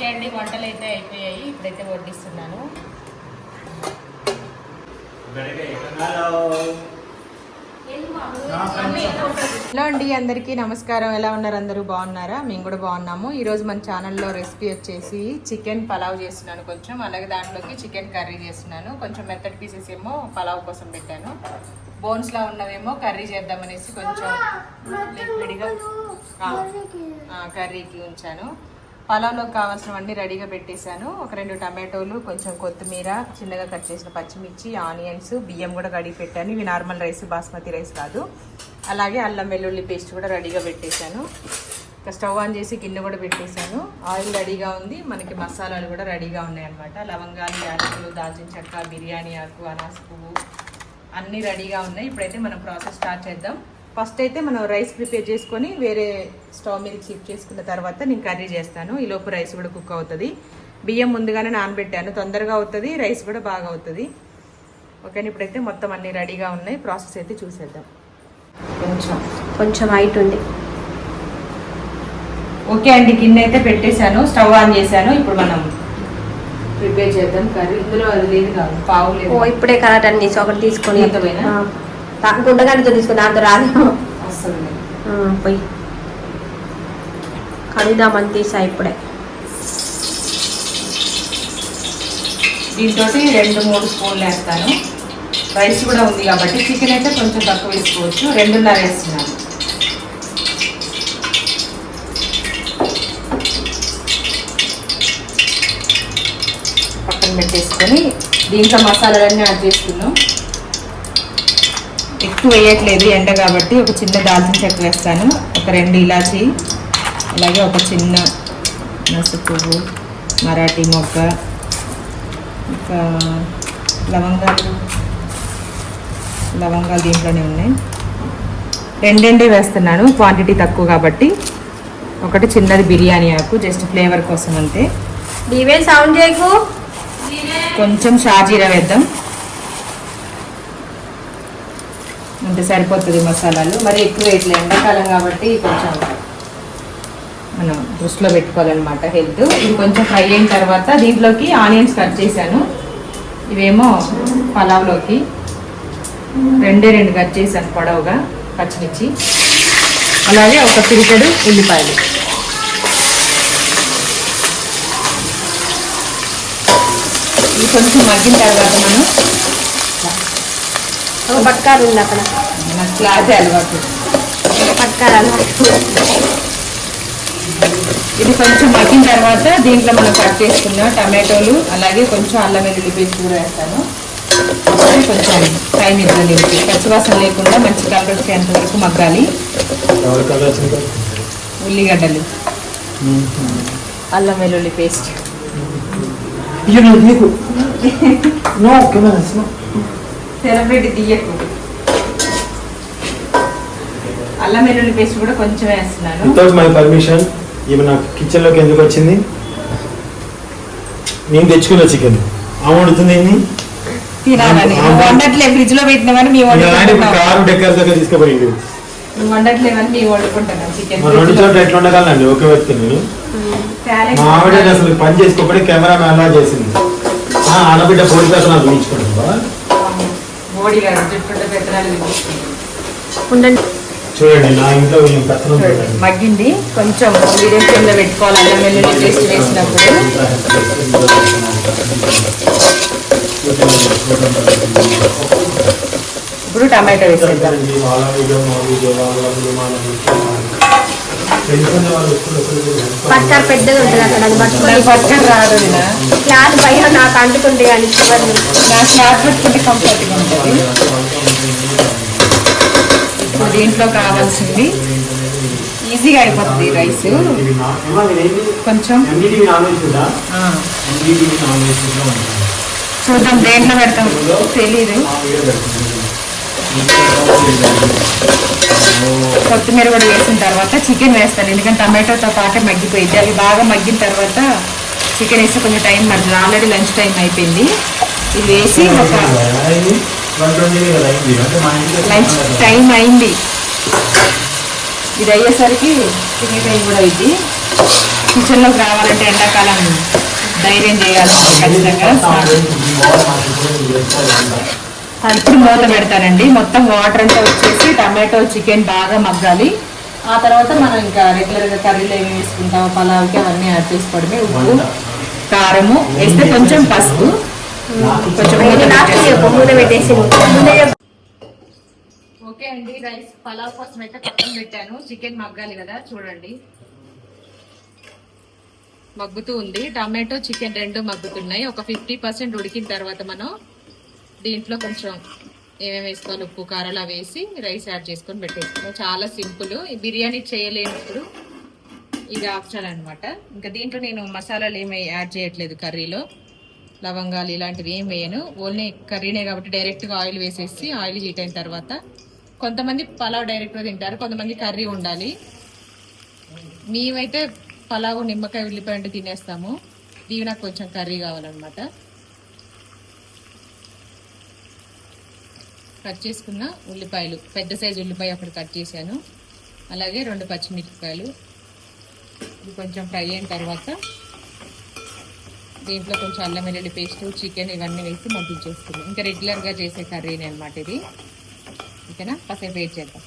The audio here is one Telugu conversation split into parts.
ఓకే అండి వంటలు అయితే అయిపోయాయి. ఇప్పుడైతే వడ్డిస్తున్నాను. హలో. అండి అందరికీ నమస్కారం. ఎలా ఉన్నారు? అందరూ బాగున్నారా? మేము కూడా బాగున్నాము. ఈరోజు మన ఛానల్లో రెసిపీ వచ్చేసి చికెన్ పలావ్ చేస్తున్నాను కొంచెం. అలాగే దాంట్లోకి చికెన్ కర్రీ చేస్తున్నాను. కొంచెం మెత్తటి పీసెస్ ఏమో పలావ్ కోసం పెట్టాను. బోన్స్లా ఉన్నవేమో కర్రీ చేద్దామనేసి కొంచెం లిక్విడ్గా కర్రీకి ఉంచాను. పలావ్లోకి కావాల్సినవన్నీ రెడీగా పెట్టేశాను. ఒక రెండు టమాటోలు కొంచెం కొత్తిమీర చిన్నగా కట్ చేసిన పచ్చిమిర్చి ఆనియన్స్ బియ్యం కూడా కడిగి పెట్టాను. ఇవి నార్మల్ రైస్ బాస్మతి రైస్ కాదు. అలాగే అల్లం వెల్లుల్లి పేస్ట్ కూడా రెడీగా పెట్టేశాను. ఇంకా స్టవ్ ఆన్ చేసి గిన్నె కూడా పెట్టేశాను. ఆయిల్ రెడీగా ఉంది. మనకి మసాలాలు కూడా రెడీగా ఉన్నాయన్నమాట. లవంగాలు యాలకులు దాల్చిన చెక్క బిర్యానీ ఆకు అనాస పువ్వు అన్నీ రెడీగా ఉన్నాయి. ఇప్పుడైతే మనం ప్రాసెస్ స్టార్ట్ చేద్దాం. ఫస్ట్ అయితే మనం రైస్ ప్రిపేర్ చేసుకొని వేరే స్టవ్ మీద షిఫ్ట్ చేసుకున్న తర్వాత నేను కర్రీ చేస్తాను. ఈ లోపు రైస్ కూడా కుక్ అవుతుంది. బియ్యం ముందుగానే నానబెట్టాను. తొందరగా అవుతుంది రైస్ కూడా బాగా అవుతుంది. ఓకే ఇప్పుడైతే మొత్తం అన్నీ రెడీగా ఉన్నాయి. ప్రాసెస్ అయితే చూసేద్దాం. కొంచెం. కొంచెం హైట్ ఉంది. ఓకే అండి గిన్నె అయితే పెట్టేశాను. స్టవ్ ఆన్ చేశాను. ఇప్పుడు మనం ప్రిపేర్ చేద్దాం. కర్రీ. ఇందులో అది లేదు కాదు. పావు లేదు. ఇప్పుడే కరెక్ట్ అన్ని ఒకటి తీసుకొని దీంతో పోయినా? ఆ, తా- గుండగంటతో తీసుకుని దాంతో రాదు పోయి. కడుగుదామని తీసా ఇప్పుడే. దీంతో రెండు మూడు స్పూన్లు వేస్తాను. రైస్ కూడా ఉంది కాబట్టి చికెన్ అయితే కొంచెం తక్కువ వేసుకోవచ్చు. రెండున్నర వేస్తున్నాను. పక్కన పెట్టేసుకొని దీంట్లో మసాలాలన్నీ యాడ్ చేసుకున్నాం ఎక్కువ వేయట్లేదు ఎండ కాబట్టి ఒక చిన్న దాల్చిన చెక్క వేస్తాను. ఒక రెండు ఇలాచి అలాగే ఒక చిన్న నసు పువ్వు మరాఠీ మొగ్గ ఇంకా లవంగాలు లవంగాలు దీంట్లోనే ఉన్నాయి. రెండెండే వేస్తున్నాను క్వాంటిటీ తక్కువ కాబట్టి. ఒకటి చిన్నది బిర్యానీ ఆకు జస్ట్ ఫ్లేవర్ కోసం అంతే. సౌండ్ చేయకు. కొంచెం షాజీరా వేద్దాం. అంతే సరిపోతుంది మసాలాలు. మరి ఎక్కువ వేయట్లేదు ఎండాకాలం కాబట్టి కొంచెం మనం దృష్టిలో పెట్టుకోవాలన్నమాట హెల్త్. ఇది కొంచెం ఫ్రై అయిన తర్వాత దీంట్లోకి ఆనియన్స్ కట్ చేశాను. ఇవేమో పలావ్లోకి. రెండే రెండు కట్ చేశాను పొడవుగా పచ్చిమిర్చి. అలాగే ఒక పిరికెడు ఉల్లిపాయలు. ఇది కొంచెం మగ్గిన తర్వాత మనం ఒక ఉంది అక్కడ క్లాత్ అలవాటు అలవాటు ఇది కొంచెం మగ్గిన తర్వాత దీంట్లో మనం కట్ చేసుకున్న టమాటోలు అలాగే కొంచెం అల్లం వెల్లుల్లి పేస్ట్ కూడా వేస్తాను. కొంచెం టైం ఇద్దాం పచ్చివాసన లేకుండా మంచి కలర్ వచ్చేంత వరకు మగ్గాలి. ఉల్లిగడ్డలు. అల్లం వెల్లుల్లి పేస్ట్. Yo no అల్లం వెల్లుల్లి పేస్ట్ కూడా కొంచెం వేస్తున్నాను. వితౌట్ మై పర్మిషన్ ఈమె నాకు కిచెన్లోకి ఎందుకు వచ్చింది? నేను తెచ్చుకున్న చికెన్ ఆమె వండుతుంది ఏంది? తినాలని వండట్లే ఫ్రిడ్జ్లో పెట్టినవని మీ ఆయన ఇప్పుడు వండుకుంటున్నావు కారు డెక్కర్ దగ్గర తీసుకుపోయింది. చికెన్ రెండు చోట్ల ఎట్లా ఉండగలండి ఒకే వ్యక్తి నేను మా ఆవిడ అసలు పని చేసుకోకపోతే కెమెరా అలా చేసింది. ఆ, ఆడబిడ్డ నాకు. ఉండండి. చూడండి నా ఇంట్లో ఏం కష్టం చూడండి మగ్గింది. కొంచెం మీడియం లో పెట్టుకోవాలి అల్లం వెల్లుల్లి పేస్ట్ వేసినప్పుడు ఇప్పుడు టమాటో వేసేద్దాం. పట్కారు పెద్దది ఉంటుంది అక్కడ అది పట్టుకొని పక్కన రాదు. క్లాత్ పైన నాకు అంటుకుంటే కానీ నాకు క్లాత్ పెట్టుకుంటే కంఫర్ట్గా ఉంటుంది. దీంట్లో కావాల్సింది? ఈజీగా అయిపోతుంది రైస్. కొంచెం. చూద్దాం దేంట్లో పెడతాం. తెలీదు. కొత్తిమీర కూడా వేసిన తర్వాత చికెన్ వేస్తాను. ఎందుకంటే టమాటోతో పాటే మగ్గిపోయింది. అవి బాగా మగ్గిన తర్వాత చికెన్ వేస్తే కొంచెం టైం పడుతుంది. ఆల్రెడీ లంచ్ టైం అయిపోయింది. ఇది వేసి ఒక లంచ్ టైం అయింది. ఇది అయ్యేసరికి తినే టైం కూడా అయింది. కిచెన్లోకి రావాలంటే ఎండాకాలం ధైర్యం చేయాలి. ఖచ్చితంగా. ఇప్పుడు మూత పెడతానండి. మొత్తం వాటర్ అంతా వచ్చేసి టమాటో చికెన్ బాగా మగ్గాలి. ఆ తర్వాత మనం ఇంకా రెగ్యులర్గా కర్రీలు ఏమి వేసుకుంటాం పలావ్కి అవన్నీ యాడ్ చేసుకోవడమే. ఉప్పు కారము వేస్తే కొంచెం పసుపు. ఓకే అండి రైస్ పలావ్ కోసం అయితే పక్కన పెట్టాను. చికెన్ మగ్గాలి కదా చూడండి. మగ్గుతూ ఉంది. టమాటో చికెన్ రెండు మగ్గుతున్నాయి. ఒక ఫిఫ్టీ పర్సెంట్ ఉడికిన తర్వాత మనం దీంట్లో కొంచెం ఏమేమి వేసుకోవాలి? ఉప్పు కారాలు అవి వేసి రైస్ యాడ్ చేసుకొని పెట్టేసుకున్నాం చాలా సింపుల్. బిర్యానీ చేయలేనప్పుడు ఇది ఆప్షన్ అనమాట ఇంకా దీంట్లో నేను మసాలాలు ఏమి యాడ్ చేయట్లేదు కర్రీలో. లవంగాలు ఇలాంటివి ఏం వేయను. ఓన్లీ కర్రీనే కాబట్టి డైరెక్ట్గా ఆయిల్ వేసేసి ఆయిల్ హీట్ అయిన తర్వాత కొంతమంది పలావ్ డైరెక్ట్గా తింటారు కొంతమంది కర్రీ ఉండాలి. మేమైతే పలావ్ నిమ్మకాయ ఉల్లిపాయ అంటే తినేస్తాము. ఇవి నాకు కొంచెం కర్రీ కావాలన్నమాట. కట్ చేసుకున్న ఉల్లిపాయలు పెద్ద సైజు ఉల్లిపాయ అక్కడ కట్ చేశాను. అలాగే రెండు పచ్చిమిరపకాయలు. ఇది కొంచెం ఫ్రై అయిన తర్వాత దీంట్లో కొంచెం అల్లం వెల్లుల్లి పేస్ట్ చికెన్ ఇవన్నీ వేసి మగ్గించేసుకుందాం. ఇంకా రెగ్యులర్గా చేసే కర్రీని అనమాట ఇది. ఓకేనా? కాసేపు వెయిట్ చేద్దాం.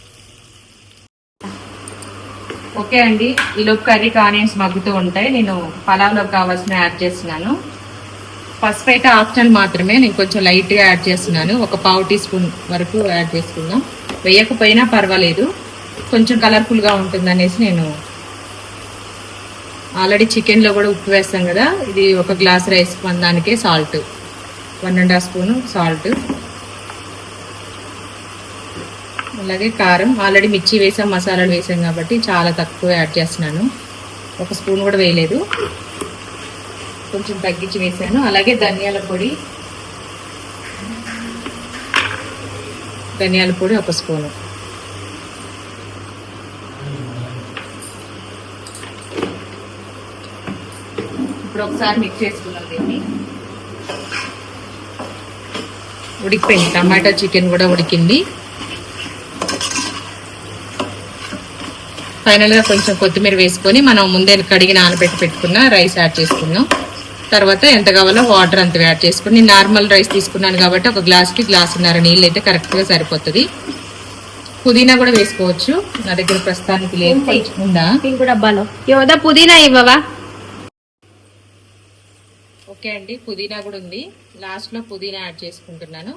ఓకే అండి. ఈ కర్రీకి ఆనియన్స్ మగ్గుతూ ఉంటాయి. నేను పలావ్లోకి కావాల్సిన యాడ్ చేస్తున్నాను. పసుపు అయితే ఆప్షనల్ మాత్రమే. నేను కొంచెం లైట్గా యాడ్ చేస్తున్నాను. ఒక పావు టీ స్పూన్ వరకు యాడ్ చేసుకుందాం. వేయకపోయినా పర్వాలేదు. కొంచెం కలర్ఫుల్గా ఉంటుంది అనేసి నేను ఆల్రెడీ చికెన్లో కూడా ఉప్పు వేస్తాం కదా. ఇది ఒక గ్లాస్ రైస్ దానికే salt. One and half spoon salt. అలాగే కారం. ఆల్రెడీ మిర్చి వేసాం మసాలాలు వేసాం కాబట్టి చాలా తక్కువ యాడ్ చేస్తున్నాను. ఒక స్పూన్ కూడా వేయలేదు. కొంచెం తగ్గించి వేసాను. అలాగే ధనియాల పొడి. ధనియాల పొడి ఒక స్పూను. ఇప్పుడు ఒకసారి మిక్స్ చేసుకున్నాం దీన్ని. ఉడికిపోయింది. టమాటా చికెన్ కూడా ఉడికింది. ఫైనల్గా కొంచెం కొత్తిమీర వేసుకొని మనం ముందే కడిగి నానబెట్టి పెట్టుకున్న రైస్ యాడ్ చేసుకున్నాం తర్వాత ఎంత కావాలో వాటర్ అంత యాడ్ చేసుకుని నేను నార్మల్ రైస్ తీసుకున్నాను కాబట్టి ఒక గ్లాస్కి గ్లాసున్నర నీళ్ళు అయితే కరెక్ట్గా సరిపోతుంది. పుదీనా కూడా వేసుకోవచ్చు. నా దగ్గర ప్రస్తుతానికి లేదు. ఉందా? పింక్ డబ్బాలో యోదా పుదీనా ఇవ్వవా? ఓకే అండి పుదీనా కూడా ఉంది. లాస్ట్లో పుదీనా యాడ్ చేసుకుంటున్నాను.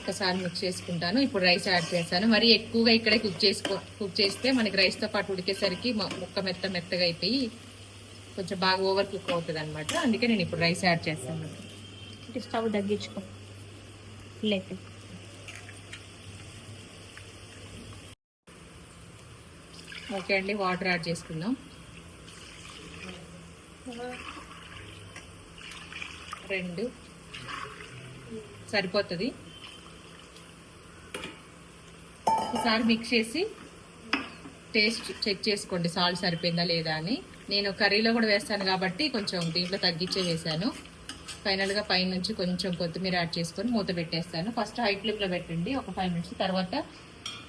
ఒకసారి మిక్స్ చేసుకుంటాను. ఇప్పుడు రైస్ యాడ్ చేస్తాను మరి ఎక్కువగా ఇక్కడే కుక్ చేసుకో కుక్ చేస్తే మనకి రైస్తో పాటు ఉడికేసరికి ముక్క మెత్త మెత్తగా అయిపోయి కొంచెం బాగా ఓవర్ కుక్ అవుతుంది అనమాట అందుకే నేను ఇప్పుడు రైస్ యాడ్ చేస్తాను. స్టవ్ తగ్గించుకో. లేదు ఓకే అండి వాటర్ యాడ్ చేసుకుందాం. రెండు. సరిపోతుంది. ఒకసారి మిక్స్ చేసి టేస్ట్ చెక్ చేసుకోండి సాల్ట్ సరిపోయిందా లేదా అని. నేను కర్రీలో కూడా వేస్తాను కాబట్టి కొంచెం దీంట్లో తగ్గించే వేసాను. ఫైనల్గా పైనుంచి కొంచెం కొత్తిమీర యాడ్ చేసుకొని మూత పెట్టేస్తాను. ఫస్ట్ హై ఫ్లేమ్లో పెట్టండి ఒక ఫైవ్ మినిట్స్ తర్వాత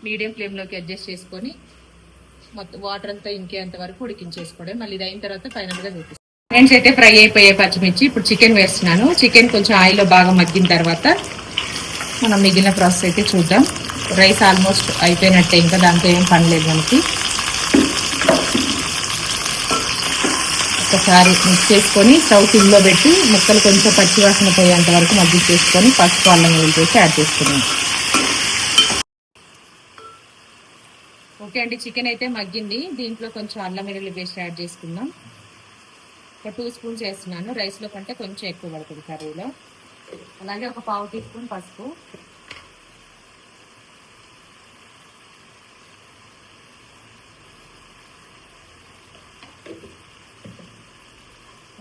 మీడియం ఫ్లేమ్లోకి అడ్జస్ట్ చేసుకొని మొత్తం వాటర్ అంతా ఇంకేంత వరకు ఉడికించేసుకోవడం. మళ్ళీ ఇది అయిన తర్వాత ఫైనల్గా చూపిస్తాను ఫ్రెండ్స్ అయితే ఫ్రై అయిపోయే పచ్చిమిర్చి. ఇప్పుడు చికెన్ వేస్తున్నాను. చికెన్ కొంచెం ఆయిల్లో బాగా మగ్గిన తర్వాత మనం మిగిలిన ప్రాసెస్ అయితే చూద్దాం. రైస్ ఆల్మోస్ట్ అయిపోయినట్టే ఇంకా దాంతో ఏం పని లేదు మనకి. ఒకసారి మిక్స్ చేసుకొని స్టవ్ సిమ్లో పెట్టి ముక్కలు కొంచెం పచ్చివాసన పోయేంత వరకు మగ్గించేసుకొని పసుపు అల్లం వేసి యాడ్ చేసుకున్నాం ఓకే అండి. చికెన్ అయితే మగ్గింది. దీంట్లో కొంచెం అల్లం వెల్లుల్లి పేస్ట్ యాడ్ చేసుకుందాం. ఒక టూ స్పూన్స్ వేస్తున్నాను. రైస్లో కంటే కొంచెం ఎక్కువ పడుతుంది కర్రీలో. అలాగే ఒక పావు టీ స్పూన్ పసుపు.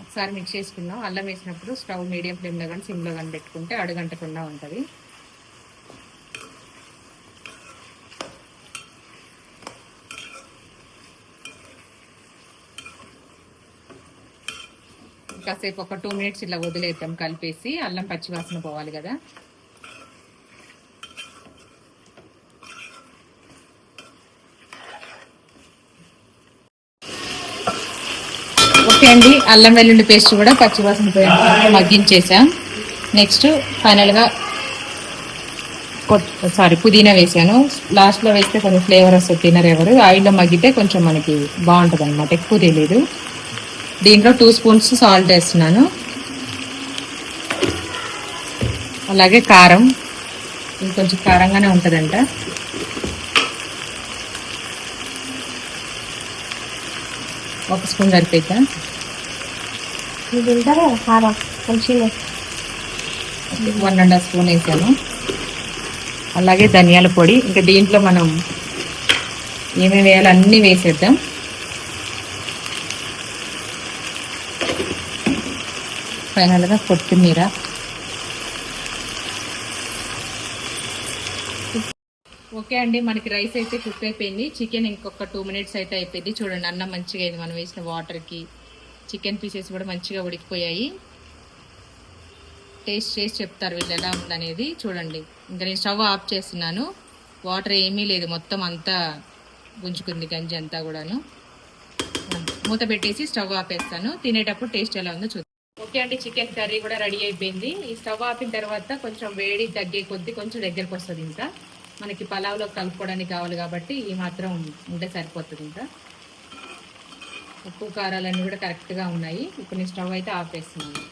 ఒకసారి మిక్స్ చేసుకుందాం. అల్లం వేసినప్పుడు స్టవ్ మీడియం ఫ్లేమ్లో కానీ సిమ్లో కానీ పెట్టుకుంటే అడుగంటకుండా ఉంటుంది. కాసేపు ఒక టూ మినిట్స్ ఇట్లా వదిలేద్దాం కలిపేసి అల్లం పచ్చివాసన పోవాలి కదా. ఓకే అండి అల్లం వెల్లుల్లి పేస్ట్ కూడా పచ్చివాసన పోయాక మగ్గించేసాం. నెక్స్ట్ ఫైనల్గా సారీ పుదీనా వేసాను. లాస్ట్లో వేస్తే కొంచెం ఫ్లేవర్ వస్తుంది తినరు ఎవరు. ఆయిల్లో మగ్గితే కొంచెం మనకి బాగుంటుంది అనమాట ఎక్కువ తెలియదు దీంట్లో టూ స్పూన్స్ సాల్ట్ వేస్తున్నాను. అలాగే కారం. ఇది కొంచెం కారంగానే ఉంటుందంట. ఒక స్పూన్ మంచిగా. వన్ అండ్ హాఫ్ స్పూన్ వేసాను. అలాగే ధనియాల పొడి. ఇంకా దీంట్లో మనం ఏమేమి వేయాలో అన్నీ వేసేద్దాం. ఫైనల్గా కొత్తిమీర. ఓకే అండి మనకి రైస్ అయితే కుక్ అయిపోయింది. చికెన్ ఇంకొక టూ మినిట్స్ అయితే అయిపోయింది. చూడండి అన్నం మంచిగా అయింది. మనం వేసిన వాటర్కి చికెన్ పీసెస్ కూడా మంచిగా ఉడికిపోయాయి. టేస్ట్ చేసి చెప్తారు వీళ్ళు ఎలా ఉందనేది. చూడండి ఇంకా నేను స్టవ్ ఆఫ్ చేస్తున్నాను. వాటర్ ఏమీ లేదు. మొత్తం అంతా గుంజుకుంది గంజి అంతా కూడాను. మూత పెట్టేసి స్టవ్ ఆపేస్తాను. తినేటప్పుడు టేస్ట్ ఎలా ఉందో చూద్దాం. ఓకే అండి చికెన్ కర్రీ కూడా రెడీ అయిపోయింది. ఈ స్టవ్ ఆపిన తర్వాత కొంచెం వేడి తగ్గే కొద్దీ కొంచెం దగ్గరకు వస్తుంది ఇంకా. మనకి పలావ్లో కలుపుకోవడానికి కావాలి కాబట్టి ఈ మాత్రం ఉంటే సరిపోతుంది ఇంకా. ఉప్పు కారాలన్నీ కూడా కరెక్ట్గా ఉన్నాయి. ఇప్పుడు నేను స్టవ్ అయితే ఆపేస్తున్నాను.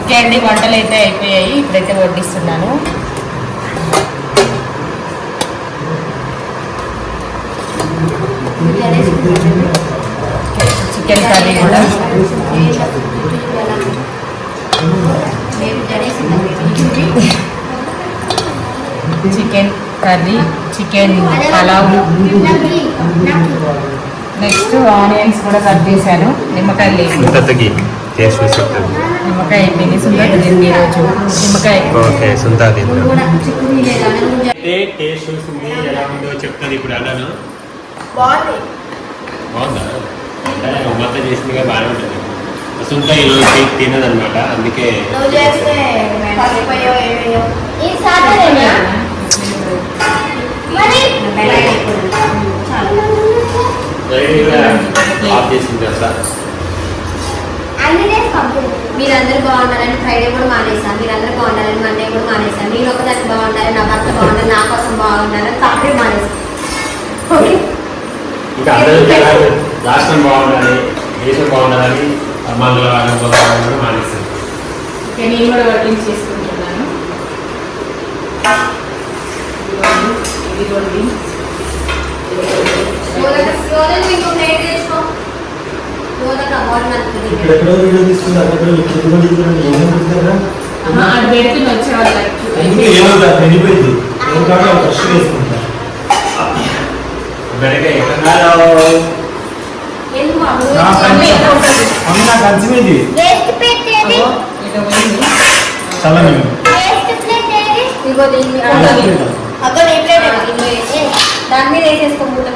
ఓకే అండి వంటలు అయితే అయిపోయాయి. ఇప్పుడైతే వడ్డిస్తున్నాను. చికెన్ కర్రీ కూడా chicken curry chicken pulao. Next onions కూడా కట్ చేశాను. నిమ్మకాయ చెప్తాను. నిమ్మకాయ అయిపోయింది సుందర తింది ఈరోజు. నిమ్మకాయ. ఓకే సుంతా తింటాం అయితే టేస్ట్ చూసింది ఎలా ఉందో చెప్తుంది ఇప్పుడు అలాను బాగుందా. అంటే ఉమ్మత చేసిందిగా బాగానే ఉంటుంది. సుంత ఈరోజు తినదనమాట అందుకే ఆఫ్ చేసింది మీరందరూ బాగుండాలని ఫ్రైడే కూడా మానేసాను మీరందరూ బాగుండాలని మండే కూడా మానేసాను నేను ఒకదాన్ని బాగుండాలి నా భర్త బాగుండాలి నా కోసం బాగుండాలని కంప్లీట్ మానేసాను ఓకే రాష్ట్రం బాగుండాలి దేశం బాగుండాలని మంగళవారం బుధవారం కూడా మానేస్తుంది ఓకే నేను కూడా వర్కింగ్ చేసుకుంటున్నాను. ఇదిగోండి, ఇదిగోండి. రోజు వీడియో అక్కడ ఏమేమి వచ్చేవాళ్ళు వెళ్ళిపోయింది. ఏం కావాలి ఫ్రెష్ వేసుకుంటా. బెడకాయ ఎక్కడ దాని మీద. వేసేసుకో మూట